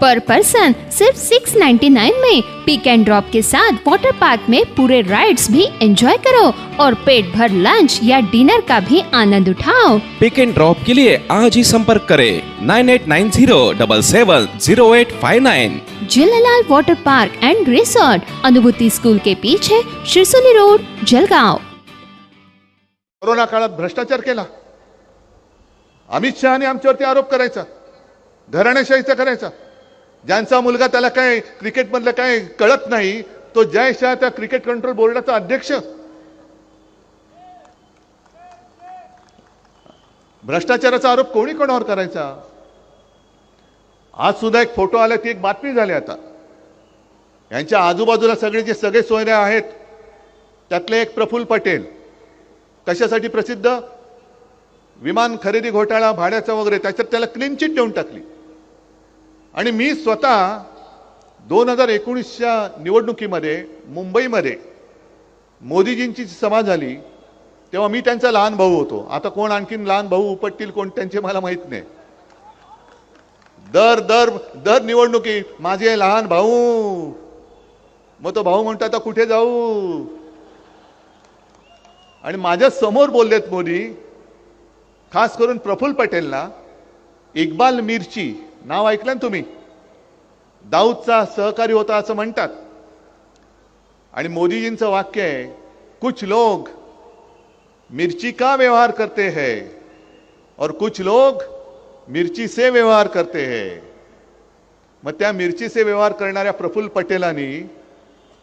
पर person सिर्फ 699 में। पिक and drop के साथ वाटर पार्क में पूरे राइड्स भी एंजॉय करो और पेट भर लंच या डिनर का भी आनंद उठाओ। पिक एंड ड्रॉप के लिए आज ही संपर्क करें nine eight nine zero double seven zero eight five nine Jhulelal water park and resort Anubhuti school के पीछे शिरसोली रोड जलगांव। कोरोना काळात भ्रष्टाचार केला। अमित शहाने आमच्यावरती आरोप करायचा। घराणेशाहीचा करायचा। ज्यांचा मुलगा त्याला काय क्रिकेटमधलं काय कळत नाही तो जयशहा त्या क्रिकेट कंट्रोल बोर्डाचा अध्यक्ष. भ्रष्टाचाराचा आरोप कोणी कोणावर करायचा? आज सुद्धा एक फोटो आला ती एक बातमी झाली आता. यांच्या आजूबाजूला सगळे जे सगळे सोयरे आहेत त्यातले एक प्रफुल्ल पटेल कशासाठी प्रसिद्ध? विमान खरेदी घोटाळा भाड्याचा वगैरे त्याच्यात त्याला क्लीन चिट देऊन टाकली. आणि मी स्वतः दोन हजार एकोणीसच्या निवडणुकीमध्ये मुंबईमध्ये मोदीजींची सभा झाली तेव्हा मी त्यांचा लहान भाऊ होतो. आता कोण आणखीन लहान भाऊ उपटतील कोण त्यांचे मला माहीत नाही. दर दर दर निवडणुकी माझे लहान भाऊ. मग तो भाऊ म्हणतो आता कुठे जाऊ? आणि माझ्यासमोर बोललेत मोदी खास करून प्रफुल्ल पटेलला इक्बाल मिरची नाव ऐकलं ना तुम्ही? दाऊदचा सहकारी होता असं म्हणतात. आणि मोदीजींचं वाक्य आहे कुछ लोग मिर्ची का व्यवहार करते है? और कुछ लोग मिरची से व्यवहार करते है. मग त्या मिरची से व्यवहार करणाऱ्या प्रफुल्ल पटेलांनी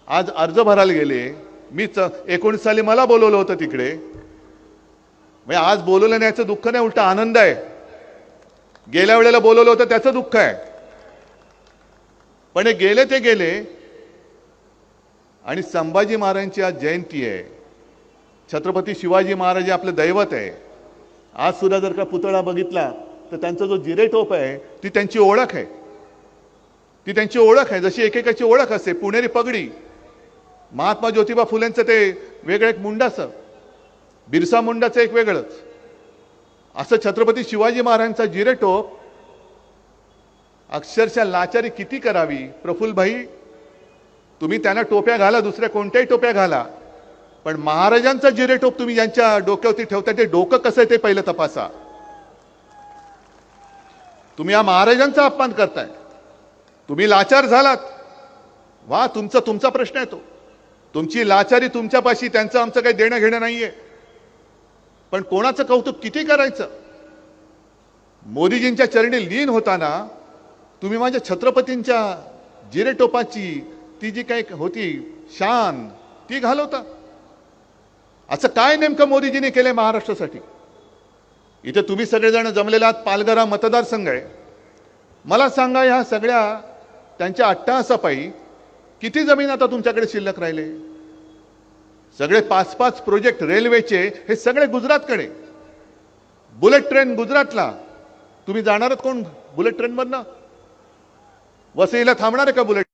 आज अर्ज भरायला गेले. मीच एकोणीस साली मला बोलवलं होतं तिकडे. म्हणजे आज बोलवलं नाही याचं दुःख नाही उलटा आनंद आहे. गेल्या वेळेला बोलवलं होतं त्याचं दुःख आहे. पण हे गेले ते गेले. आणि संभाजी महाराजांची आज जयंती आहे. छत्रपती शिवाजी महाराज आपलं दैवत आहे. आज सुद्धा जर का पुतळा बघितला तर त्यांचा जो जिरे टोप आहे ती त्यांची ओळख आहे. ती त्यांची ओळख आहे. जशी एकेकाची ओळख असते पुणेरी पगडी. महात्मा ज्योतिबा फुलेंचं ते वेगळं एक मुंडाचं बिरसा मुंडाचं एक वेगळंच. असं छत्रपती शिवाजी महाराजांचा जिरेटोप अक्षरशः लाचारी किती करावी? प्रफुल्लभाई तुम्ही त्यांना टोप्या घाला दुसऱ्या कोणत्याही टोप्या घाला. पण महाराजांचा जिरेटोप तुम्ही ज्यांच्या डोक्यावरती ठेवता ते डोकं कसं आहे ते पहिलं तपासा. तुम्ही या महाराजांचा अपमान करताय. तुम्ही लाचार झालात. वा तुमचा तुमचा प्रश्न आहे तो. तुमची लाचारी तुमच्यापाशी त्यांचं आमचं काही देणं घेणं नाहीये. पण कोणाचं कौतुक किती करायचं? मोदीजींच्या चरणी लीन होताना तुम्ही माझ्या छत्रपतींच्या जिरेटोपाची ती जी काही होती शान ती घालवता. असं काय नेमकं मोदीजींनी केलंय महाराष्ट्रासाठी? इथे तुम्ही सगळेजण जमलेला आहात पालघरा मतदारसंघ आहे. मला सांगा ह्या सगळ्या त्यांच्या अट्टहासापायी किती जमीन आता तुमच्याकडे शिल्लक राहिले? सगळे पाच पाच प्रोजेक्ट रेल्वेचे हे सगळे गुजरातकडे. बुलेट ट्रेन गुजरातला. तुम्ही जाणार कोण? बुलेट ट्रेनमधनं? वसईला थांबणार आहे का बुलेट?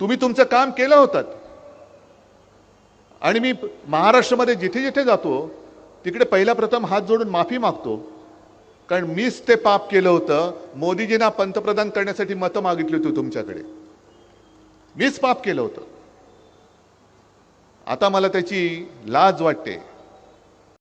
तुम्ही तुमचं काम केलं होतं आणि मी महाराष्ट्रामध्ये जिथे जिथे जातो तिकडे पहिला प्रथम हात जोडून माफी मागतो. कारण मीच ते पाप केलं होतं. मोदीजींना पंतप्रधान करण्यासाठी मतं मागितली होती तुमच्याकडे. मीच पाप केलं होतं. आता मला त्याची लाज वाटते.